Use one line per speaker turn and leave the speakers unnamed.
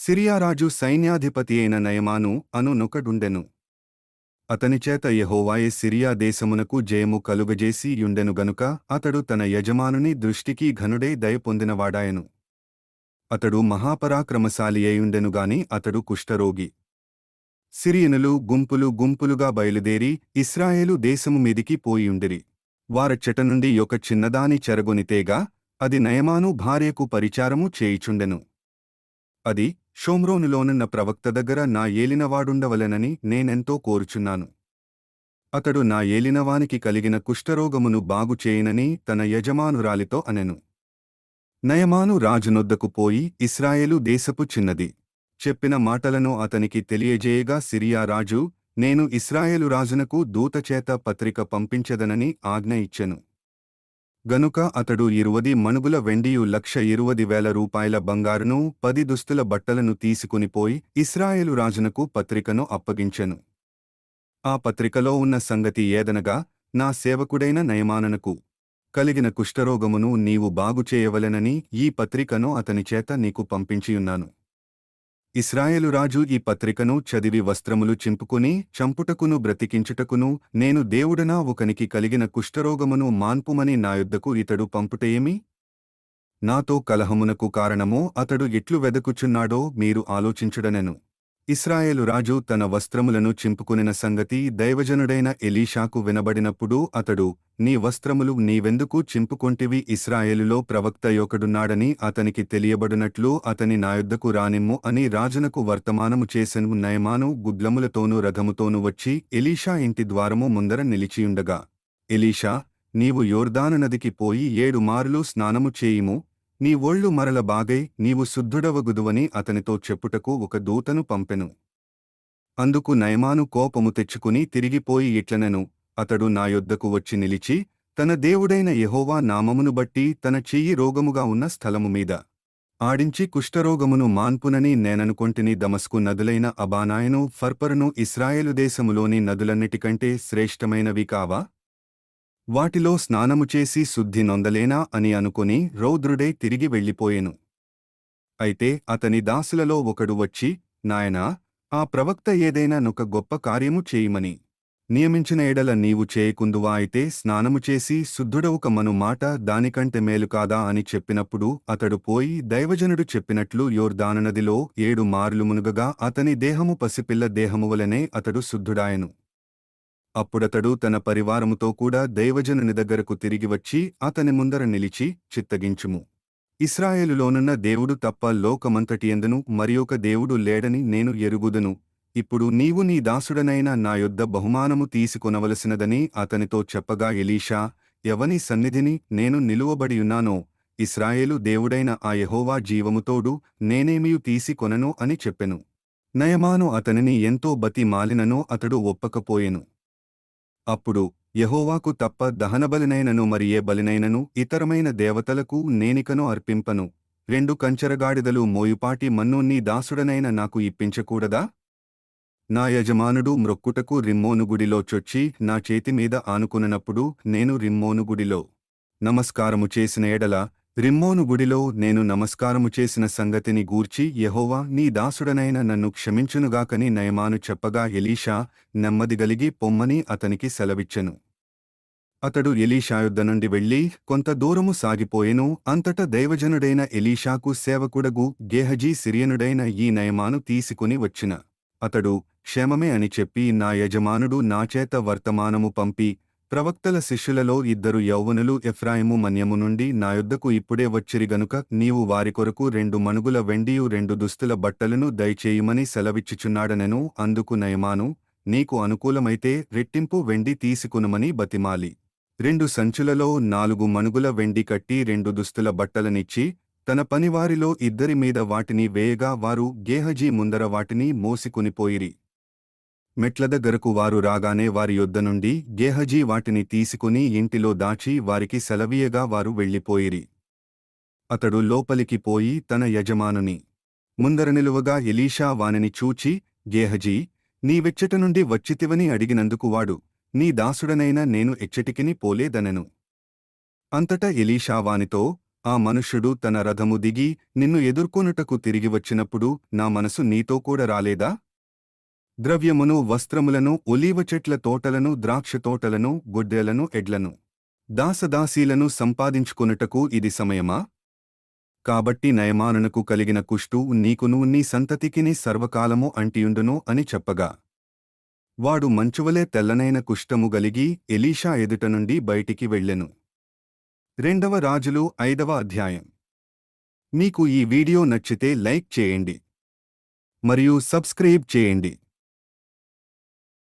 సిరియారాజు సైన్యాధిపతి అయిన నయమాను అను నొకడుండెను అతనిచేత యహోవాయే సిరియా దేశమునకు జయము కలుగజేసి యుండెను గనుక అతడు తన యజమానుని దృష్టికి ఘనుడే దయపొందినవాడాయను అతడు మహాపరాక్రమశాలి అయుండెనుగాని అతడు కుష్ఠరోగి. సిరియనులు గుంపులు గుంపులుగా బయలుదేరి ఇస్రాయేలు దేశము మీదికి పోయియుండిరి వారచ్చట నుండి ఒక చిన్నదాని చెరగొనితేగా అది నయమాను భార్యకు పరిచారము చేయిచుండెను. అది షోమ్రోనులోనున్న ప్రవక్త దగ్గర నా ఏలినవాడుండవలెనని నేనెంతో కోరుచున్నాను. అతడు నా ఏలినవానికి కలిగిన కుష్ఠరోగమును బాగుచేయనని తన యజమానురాలితో అనెను. నయమాను రాజునొద్దకు పోయి ఇస్రాయేలు దేశపు చిన్నది. చెప్పిన మాటలను అతనికి తెలియజేయగా సిరియా రాజు నేను ఇస్రాయేలు రాజునకు దూతచేత పత్రిక పంపించదనని ఆజ్ఞ ఇచ్చెను. గనుక అతడు ఇరువది మణుగుల వెండియు లక్ష ఇరువది వేల రూపాయల బంగారును పది దుస్తుల బట్టలను తీసుకునిపోయి ఇస్రాయేలు రాజునకు పత్రికను అప్పగించెను. ఆ పత్రికలో ఉన్న సంగతి ఏదనగా నా సేవకుడైన నయమాననకు కలిగిన కుష్ఠరోగమును నీవు బాగుచేయవలెనని ఈ పత్రికను అతనిచేత నీకు పంపించియున్నాను. ఇస్రాయేలు రాజు ఈ పత్రికను చదివి వస్త్రములు చింపుకుని చంపుటకును బ్రతికించుటకును నేను దేవుడనా ఒకనికి కలిగిన కుష్ఠరోగమును మాన్పుమని నాయుద్దకు ఇతడు పంపుటేమి? నాతో కలహమునకు కారణమో అతడు ఎట్లు వెదకుచున్నాడో మీరు ఆలోచించుడనెను. ఇస్రాయేలు రాజు తన వస్త్రములను చింపుకునిన సంగతి దైవజనుడైన ఎలీషాకు వినబడినప్పుడు అతడు నీ వస్త్రములు నీవెందుకు చింపుకొంటివి? ఇస్రాయేలులో ప్రవక్త యొకడున్నాడని అతనికి తెలియబడినట్లు అతని నాయుద్దకు రానిమ్ము అని రాజునకు వర్తమానము చేసెను నయమాను గుడ్లములతోనూ రథముతోనూ వచ్చి ఎలీషా ఇంటి ద్వారము ముందర నిలిచియుండగా ఎలీషా నీవు యోర్దాను నదికి పోయి ఏడు మారులు స్నానము చేయిము నీ ఒళ్ళు మరల బాగై నీవు శుద్ధుడవగుదువని అతనితో చెప్పుటకు ఒక దూతను పంపెను. అందుకు నయమాను కోపము తెచ్చుకుని తిరిగిపోయి ఇట్లనెను. అతడు నా యొద్దకు వచ్చి నిలిచి తన దేవుడైన యెహోవా నామమును బట్టి తన చెయ్యి రోగముగా ఉన్న స్థలము మీద ఆడించి కుష్ఠరోగమును మాన్పునని నేననుకొంటిని దమస్కు నదులైన అబానాయను ఫర్పరును ఇస్రాయేలు దేశములోని నదులన్నిటికంటే శ్రేష్టమైనవి కావా? వాటిలో స్నానము చేసి శుద్ధి నొందలేనా అని అనుకుని రౌద్రుడే తిరిగి వెళ్ళిపోయెను. అయితే అతని దాసులలో ఒకడు వచ్చి నాయనా ఆ ప్రవక్త ఏదైనా నొక గొప్ప కార్యము చేయమని. నియమించిన ఎడల నీవు చేయకుందువా అయితే స్నానము చేసి శుద్ధుడవుక మను మాట దానికంటే మేలు కాదా అని చెప్పినప్పుడు అతడు పోయి దైవజనుడు చెప్పినట్లు యోర్దాననదిలో ఏడు మార్లు మునుగగా అతని దేహము పసిపిల్ల దేహము వలనే అతడు శుద్ధుడాయను. అప్పుడతడు తన పరివారముతో కూడా దైవజనుని దగ్గరకు తిరిగి వచ్చి అతని ముందర నిలిచి చిత్తగించుము. ఇస్రాయేలులోనున్న దేవుడు తప్ప లోకమంతటియందును మరియొక దేవుడు లేడని నేను ఎరుగుదును. ఇప్పుడు నీవు నీ దాసుడనైన నా యొద్ద బహుమానము తీసుకొనవలసినదని అతనితో చెప్పగా ఎలీషా ఎవని సన్నిధిని నేను నిలువబడియున్నానో ఇస్రాయేలు దేవుడైన ఆ యెహోవా జీవముతోడు నేనేమియు తీసికొనను అని చెప్పెను. నయమాను అతనిని ఎంతో బతి మాలిననో అతడు ఒప్పకపోయెను. అప్పుడు యహోవాకు తప్ప దహనబలినైనను మరి ఏ బలినైనను ఇతరమైన దేవతలకు నేనికను అర్పింపను. రెండు కంచరగాడిదలు మోయుపాటి మన్ను నీ దాసుడనైన నాకు ఇప్పించకూడదా? నా యజమానుడు మ్రొక్కుటకు రిమ్మోను గుడిలో చొచ్చి నా చేతిమీద ఆనుకుననప్పుడు నేను రిమ్మోనుగుడిలో నమస్కారము చేసిన ఎడల రిమ్మోను గుడిలో నేను నమస్కారము చేసిన సంగతిని గూర్చి యహోవా నీ దాసుడనైన నన్ను క్షమించునుగాకని నయమాను చెప్పగా ఎలీషా నెమ్మదిగలిగి పొమ్మని అతనికి సెలవిచ్చెను. అతడు ఎలీషా యుద్ధ నుండి వెళ్ళి కొంత దూరము సాగిపోయెను అంతట దైవజనుడైన ఎలీషాకు సేవకుడగు గేహజీ సిరియనుడైన ఈ నయమాను తీసుకుని వచ్చిన. అతడు క్షేమమే అని చెప్పి నా యజమానుడు నాచేత వర్తమానము పంపి ప్రవక్తల శిష్యులలో ఇద్దరు యౌవనులు ఎఫ్రాయిము మన్యము నుండి నా యొద్దకు ఇప్పుడే వచ్చిరి గనుక నీవు వారి కొరకు రెండు మణుగుల వెండియు రెండు దుస్తుల బట్టలను దయచేయుమని సెలవిచ్చుచున్నాడనెను అందుకు నయమాను నీకు అనుకూలమైతే రెట్టింపు వెండి తీసుకునుమని బతిమాలి. రెండు సంచులలో నాలుగు మణుగుల వెండి కట్టి రెండు దుస్తుల బట్టలనిచ్చి తన పనివారిలో ఇద్దరి మీద వాటిని వేయగా వారు గేహజీ ముందర వాటిని మోసికునిపోయిరి. మెట్ల దగ్గరకు వారు రాగానే వారి యొద్ద నుండి గేహజీ వాటిని తీసుకుని ఇంటిలో దాచి వారికి సెలవీయగా వారు వెళ్ళిపోయిరి. అతడు లోపలికి పోయి తన యజమానుని ముందర నిలువగా ఎలీషా వానిని చూచి గేహజీ నీవెచ్చట నుండి వచ్చితివని అడిగినందుకు వాడు నీ దాసుడనైన నేను ఎచ్చటికిని పోలేదనెను. అంతటా ఎలీషా వానితో ఆ మనుష్యుడు తన రథము దిగి నిన్ను ఎదుర్కొనుటకు తిరిగి వచ్చినప్పుడు నా మనసు నీతో కూడా రాలేదా? ద్రవ్యమును వస్త్రములను ఒలీవ చెట్ల తోటలను ద్రాక్ష తోటలను గుడ్డెలను ఎడ్లను. దాసదాసీలను సంపాదించుకొనుటకు ఇది సమయమా? కాబట్టి నయమానునకు కలిగిన కుష్టు నీకును నీ సంతతికిని సర్వకాలము అంటియుండును అని చెప్పగా. వాడు మంచువలే తెల్లనైన కుష్టము గలిగి ఎలీషా ఎదుట నుండి బయటికి వెళ్ళెను. రెండవ రాజులు ఐదవ అధ్యాయం. మీకు ఈ వీడియో నచ్చితే లైక్ చేయండి. మరియు సబ్స్క్రైబ్ చేయండి.